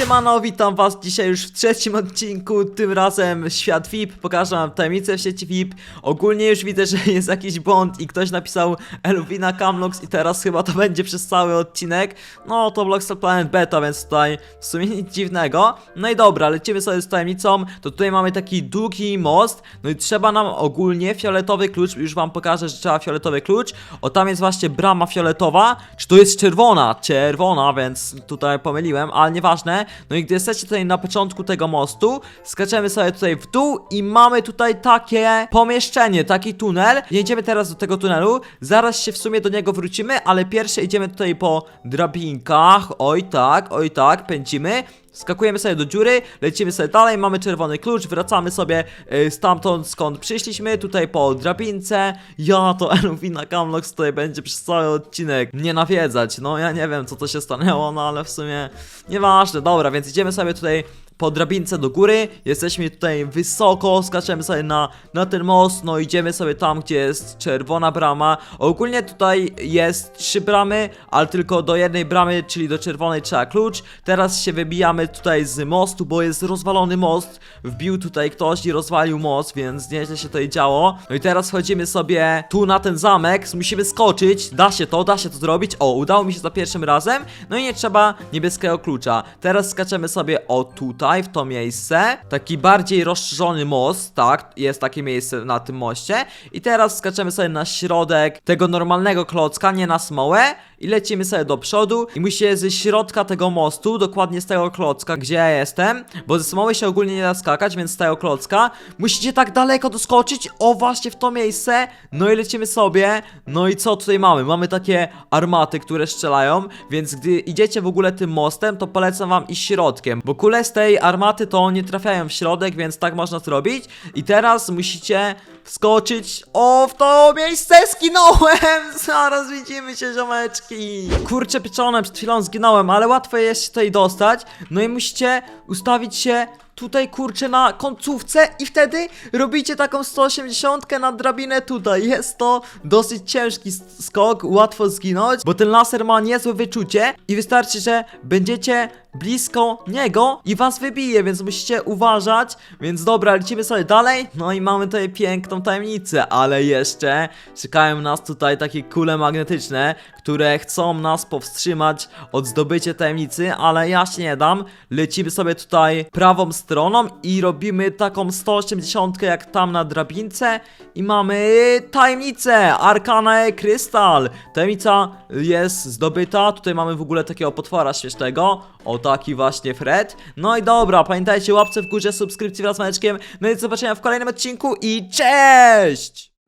Siemano, witam was dzisiaj już w trzecim odcinku, tym razem Świat VIP, pokażę wam tajemnicę w sieci VIP. Ogólnie już widzę, że jest jakiś błąd i ktoś napisał Elwina Camlux i teraz chyba to będzie przez cały odcinek. No to Blockstar Planet Beta, więc tutaj w sumie nic dziwnego. No i dobra, lecimy sobie z tajemnicą, to tutaj mamy taki długi most, no i trzeba nam ogólnie fioletowy klucz, już wam pokażę, że trzeba fioletowy klucz. O tam jest właśnie brama fioletowa, czy to jest czerwona? Czerwona, więc tutaj pomyliłem, ale nieważne. No i gdy jesteście tutaj na początku tego mostu, skaczemy sobie tutaj w dół i mamy tutaj takie pomieszczenie, taki tunel. Jedziemy teraz do tego tunelu, zaraz się w sumie do niego wrócimy, ale pierwsze idziemy tutaj po drabinkach, oj tak, oj tak, pędzimy. Skakujemy sobie do dziury, lecimy sobie dalej, mamy czerwony klucz, wracamy sobie y, stamtąd skąd przyszliśmy, tutaj po drabince. Ja to Elvina Camlox tutaj będzie przez cały odcinek mnie nawiedzać. No ja nie wiem co to się stanęło, no ale w sumie nieważne. Dobra, więc idziemy sobie tutaj po drabince do góry, jesteśmy tutaj wysoko, skaczemy sobie na, na ten most, no idziemy sobie tam, gdzie jest czerwona brama. Ogólnie tutaj jest trzy bramy, ale tylko do jednej bramy, czyli do czerwonej trzeba klucz. Teraz się wybijamy tutaj z mostu, bo jest rozwalony most. Wbił tutaj ktoś i rozwalił most, więc nieźle się tutaj działo. No i teraz wchodzimy sobie tu na ten zamek, musimy skoczyć, da się to, da się to zrobić. O, udało mi się za pierwszym razem, no i nie trzeba niebieskiego klucza. Teraz skaczemy sobie o tutaj, w to miejsce. Taki bardziej rozszerzony most, tak, jest takie miejsce na tym moście. I teraz skaczemy sobie na środek tego normalnego klocka, nie na smołę. I lecimy sobie do przodu i musicie ze środka tego mostu, dokładnie z tego klocka, gdzie ja jestem, bo ze smoły się ogólnie nie da skakać, więc z tego klocka, musicie tak daleko doskoczyć, o właśnie w to miejsce, no i lecimy sobie, no i co tutaj mamy? Mamy takie armaty, które strzelają, więc gdy idziecie w ogóle tym mostem, to polecam wam iść środkiem, bo kule z tej armaty to nie trafiają w środek, więc tak można zrobić i teraz musicie wskoczyć, o w to miejsce zginąłem, zaraz widzimy się ziomeczki, kurczę pieczone, przed chwilą zginąłem, ale łatwo jest się tutaj dostać, no i musicie ustawić się tutaj kurczę na końcówce i wtedy robicie taką 180 na drabinę tutaj. Jest to dosyć ciężki skok, łatwo zginąć, bo ten laser ma niezłe wyczucie i wystarczy, że będziecie blisko niego i was wybije, więc musicie uważać. Więc dobra, lecimy sobie dalej. No i mamy tutaj piękną tajemnicę, ale jeszcze czekają nas tutaj takie kule magnetyczne, które chcą nas powstrzymać od zdobycia tajemnicy, ale ja się nie dam. Lecimy sobie tutaj prawą stroną i robimy taką 180 jak tam na drabince i mamy tajemnicę Arcana Krystal. Tajemnica jest zdobyta. Tutaj mamy w ogóle takiego potwora śmiesznego. O taki właśnie Fred. No i dobra, pamiętajcie łapce w górze, subskrypcji wraz z maneczkiem. No i do zobaczenia w kolejnym odcinku i cześć!